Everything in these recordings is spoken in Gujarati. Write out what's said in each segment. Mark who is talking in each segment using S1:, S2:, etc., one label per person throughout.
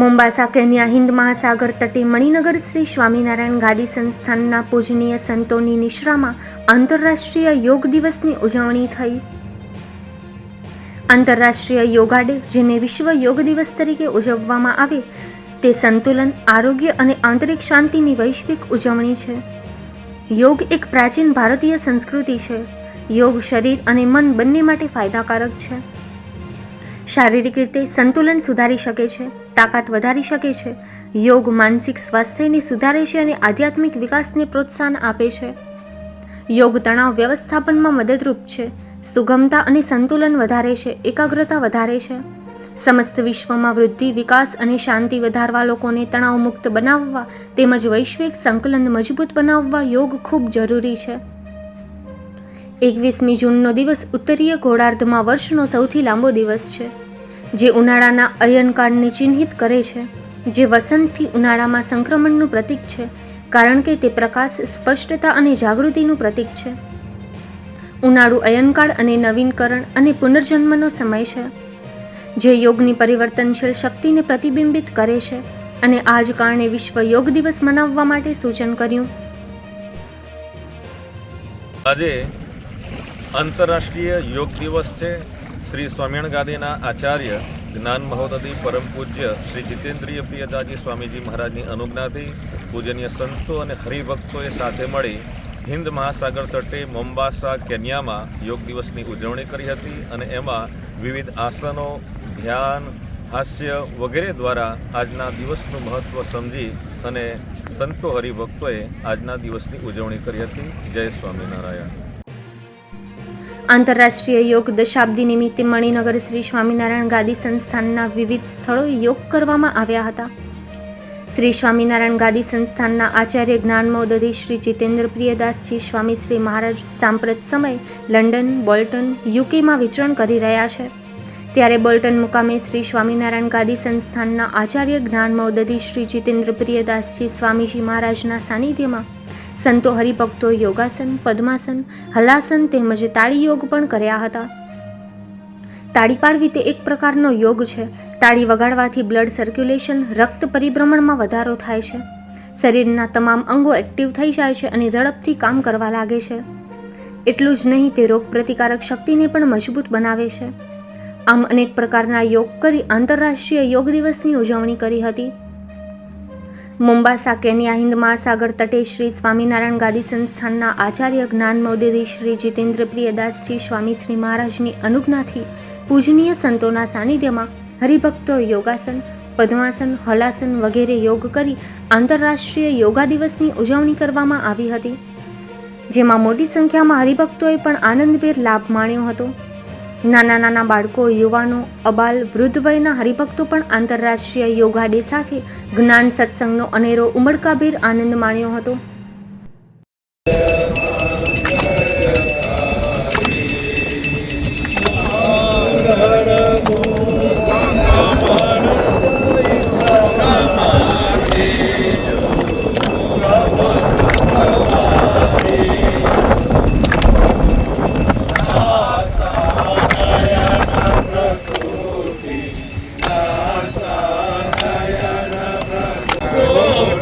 S1: મોમ્બાસા કેન્યા હિન્દ મહાસાગર તટે મણિનગર શ્રી સ્વામિનારાયણ ગાદી સંસ્થાનના પૂજનીય સંતોની નિશ્રામાં આંતરરાષ્ટ્રીય યોગ દિવસની ઉજવણી થઈ. આંતરરાષ્ટ્રીય યોગા ડે, જેને વિશ્વ યોગ દિવસ તરીકે ઉજવવામાં આવે, તે સંતુલન, આરોગ્ય અને આંતરિક શાંતિની વૈશ્વિક ઉજવણી છે. યોગ એક પ્રાચીન ભારતીય સંસ્કૃતિ છે. યોગ શરીર અને મન બંને માટે ફાયદાકારક છે. શારીરિક રીતે સંતુલન સુધારી શકે છે. તાકાત વધારી શકે છે. યોગ માનસિક સ્વાસ્થ્યને સુધારે છે અને આધ્યાત્મિક વિકાસને પ્રોત્સાહન આપે છે. યોગ તણાવ વ્યવસ્થાપનમાં મદદરૂપ છે. સુગમતા અને સંતુલન વધારે છે. એકાગ્રતા વધારે છે. સમસ્ત વિશ્વમાં વૃદ્ધિ, વિકાસ અને શાંતિ વધારવા લોકોને તણાવ મુક્ત બનાવવા તેમજ વૈશ્વિક સંકલન મજબૂત બનાવવા યોગ ખૂબ જરૂરી છે. એકવીસમી જૂનનો દિવસ ઉત્તરીય ગોળાર્ધમાં વર્ષનો સૌથી લાંબો દિવસ છે. જે ઉનાળાના અયનકાળને ચિહ્નિત કરે છે, જે વસંતથી ઉનાળામાં સંક્રમણનું પ્રતીક છે, કારણ કે તે પ્રકાશ, સ્પષ્ટતા અને જાગૃતિનું પ્રતીક છે. ઉનાળુ અયનકાળ અને નવીનકરણ અને પુનર્જન્મનો સમય છે, જે યોગની પરિવર્તનશીલ શક્તિને પ્રતિબિંબિત કરે છે અને આ જ કારણે વિશ્વ યોગ દિવસ મનાવવા માટે સૂચન કર્યું.
S2: આજે આંતરરાષ્ટ્રીય યોગ દિવસ છે. શ્રી સ્વામિનારાયણ ગાદીના આચાર્ય જ્ઞાન મહોદધિ પરમ પૂજ્ય શ્રી જીતેન્દ્રિય પ્રિયદાજી સ્વામીજી મહારાજની અનુજ્ઞાથી પૂજનીય સંતો અને હરિભક્તોએ સાથે મળી હિન્દ મહાસાગર તટે મોમ્બાસા, કેન્યામાં યોગ દિવસની ઉજવણી કરી હતી અને એમાં વિવિધ આસનો, ધ્યાન, હાસ્ય વગેરે દ્વારા આજના દિવસનું મહત્ત્વ સમજી અને સંતો હરિભક્તોએ આજના દિવસની ઉજવણી કરી હતી. જય સ્વામિનારાયણ.
S1: આંતરરાષ્ટ્રીય યોગ દશાબ્દી નિમિત્તે મણિનગર શ્રી સ્વામિનારાયણ ગાદી સંસ્થાનના વિવિધ સ્થળોએ યોગ કરવામાં આવ્યા હતા. શ્રી સ્વામિનારાયણ ગાદી સંસ્થાનના આચાર્ય જ્ઞાનમોદધી શ્રી જીતેન્દ્ર પ્રિયદાસજી સ્વામી શ્રી મહારાજ સાંપ્રત સમય લંડન, બોલ્ટન યુકેમાં વિચરણ કરી રહ્યા છે. ત્યારે બોલ્ટન મુકામે શ્રી સ્વામિનારાયણ ગાદી સંસ્થાનના આચાર્ય જ્ઞાનમોદધી શ્રી જીતેન્દ્ર પ્રિયદાસજી સ્વામીજી મહારાજના સાનિધ્યમાં સંતો હરિભક્તો યોગાસન, પદ્માસન, હલાસન તેમજ તાળી યોગ પણ કર્યા હતા. તાળી પાડવી તે એક પ્રકારનો યોગ છે. તાળી વગાડવાથી બ્લડ સર્ક્યુલેશન રક્ત પરિભ્રમણમાં વધારો થાય છે. શરીરના તમામ અંગો એક્ટિવ થઈ જાય છે અને ઝડપથી કામ કરવા લાગે છે. એટલું જ નહીં, તે રોગ પ્રતિકારક શક્તિને પણ મજબૂત બનાવે છે. આમ અનેક પ્રકારના યોગ કરી આંતરરાષ્ટ્રીય યોગ દિવસની ઉજવણી કરી હતી. મોમ્બાસા કેન્યા હિન્દ મહાસાગર તટે શ્રી સ્વામિનારાયણ ગાદી સંસ્થાનના આચાર્ય જ્ઞાન મોદેદી શ્રી જીતેન્દ્ર પ્રિયદાસજી સ્વામી શ્રી મહારાજની અનુજ્ઞાથી પૂજનીય સંતોના સાનિધ્યમાં હરિભક્તો યોગાસન, પદ્માસન, હલાસન વગેરે યોગ કરી આંતરરાષ્ટ્રીય યોગા દિવસની ઉજવણી કરવામાં આવી હતી. જેમાં મોટી સંખ્યામાં હરિભક્તોએ પણ આનંદભેર લાભ માણ્યો હતો. નાના નાના બાળકો, યુવાનો, અબાલ, વૃદ્ધ વયના હરિભક્તો પણ આંતરરાષ્ટ્રીય યોગા ડે સાથે જ્ઞાન સત્સંગનો અનેરો ઉમળકાભેર આનંદ માણ્યો હતો.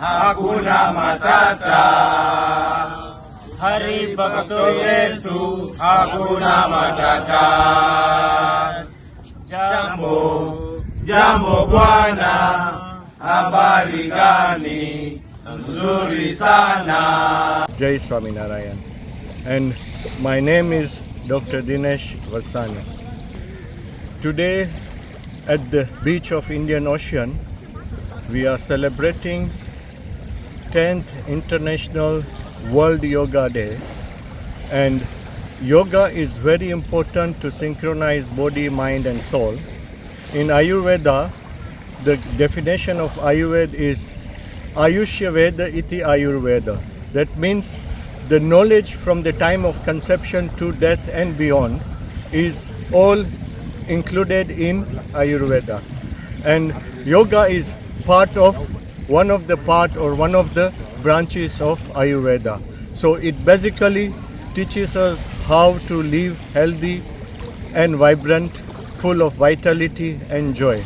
S3: hakuna matata Hari Bhakto yetu hakuna matata Jambo Jambo Bwana habari gani nzuri sana
S4: Jai Swaminarayan. And my name is Dr. Dinesh Vasani. Today, at the beach of Indian Ocean, we are celebrating 10th International World Yoga Day. And yoga is very important to synchronize body, mind, and soul. In Ayurveda, the definition of Ayurveda is Ayushya Veda iti Ayurveda. That means the knowledge from the time of conception to death and beyond is all included in Ayurveda. And yoga is part of one of the part or one of the branches of Ayurveda. So it basically teaches us how to live healthy and vibrant, full of vitality and joy.